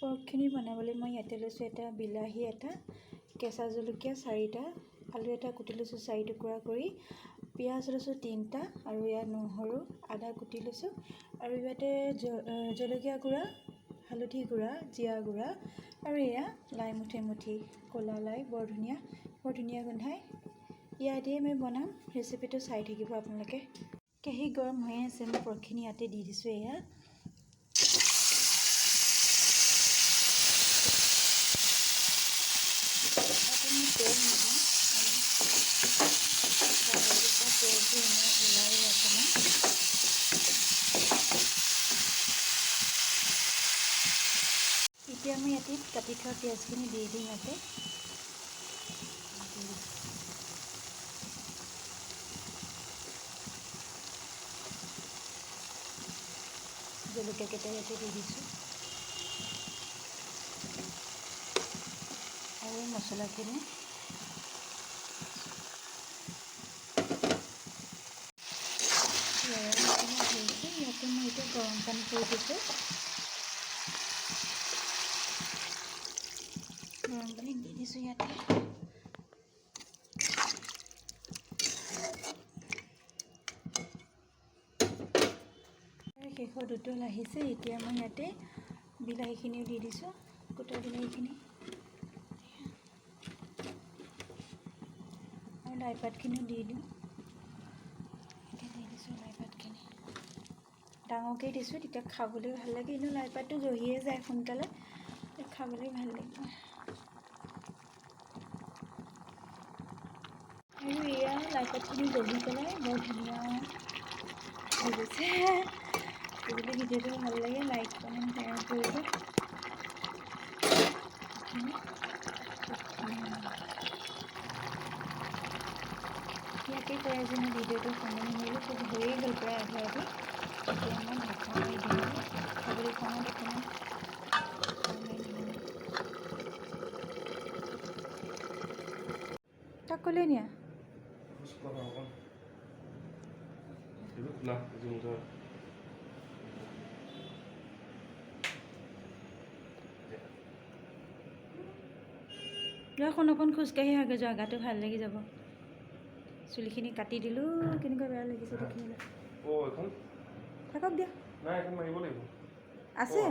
পৰ্কখিনি বনাবলৈ মই ইয়াতে লৈছোঁ এটা বিলাহী এটা কেঁচা জলকীয়া চাৰিটা আলু এটা কুটি লৈছোঁ চাৰি টুকুৰা কৰি পিঁয়াজ লৈছোঁ তিনিটা আৰু ইয়াত নহৰু আদা কুটি লৈছোঁ আৰু ইয়াতে জ জলকীয়া গুড়া হালধি গুড়া জীৰা গুড়া আৰু এয়া লাই মুঠি মুঠি ক'লা লাই বৰ ধুনীয়া বৰ ধুনীয়া গোন্ধাই। ইয়াতেই মই বনাম ৰেচিপিটো চাই থাকিব আপোনালোকে। কেঁহী গৰম হৈয়ে আছে মই পৰ্কখিনি ইয়াতে দি দিছোঁ এয়া। এতিয়া মই ইয়াতে কাটি থোৱা পিঁয়াজখিনি দি দিম ইয়াতে। জলকীয়াকেইটা ইয়াতে দি দিছোঁ আৰু মছলাখিনি লৰাই হৈছে ইয়াতে মই এতিয়া গৰম পানী কৰি দিছোঁ গৰম পানী দি দিছোঁ ইয়াতে শেষত উতল আহিছে, এতিয়া মই ইয়াতে বিলাহীখিনিও দি দিছোঁ, গোটা বিলাহীখিনি। আৰু লাই পাতখিনিও দি দিওঁ এতিয়া দি দিছোঁ লাই পাতখিনি ডাঙৰকৈ দিছোঁ, তেতিয়া খাবলৈ ভালো লাগে। এনেও লাই পাতটো জহিয়ে যায় সোনকালে খাবলৈ ভালো লাগিব আৰু এয়া লাই পাতখিনি জহি পেলাই বৰ ধুনীয়া হৈ গৈছে। যদি ভিডিঅ'টো ভালো লাগে লাইক কমেণ্ট শ্বেয়াৰ কৰিব ইয়াতে কৈ আজি মই ভিডিঅ'টো সামৰণি মাৰিলোঁ, খুব হৈয়ে গ'ল প্ৰায় আধা। ক'লে নিয়া Nah, zoom to. অকণ অকণ খোজকাঢ়ি আগে যোৱা গাটো ভালো লাগি যাব চুলিখিনি কাটি দিলোঁ কেনেকুৱা বেয়া লাগিছে দেখিবলৈ এখন থাকক দিয়া। মাৰিব লাগিব। আছে?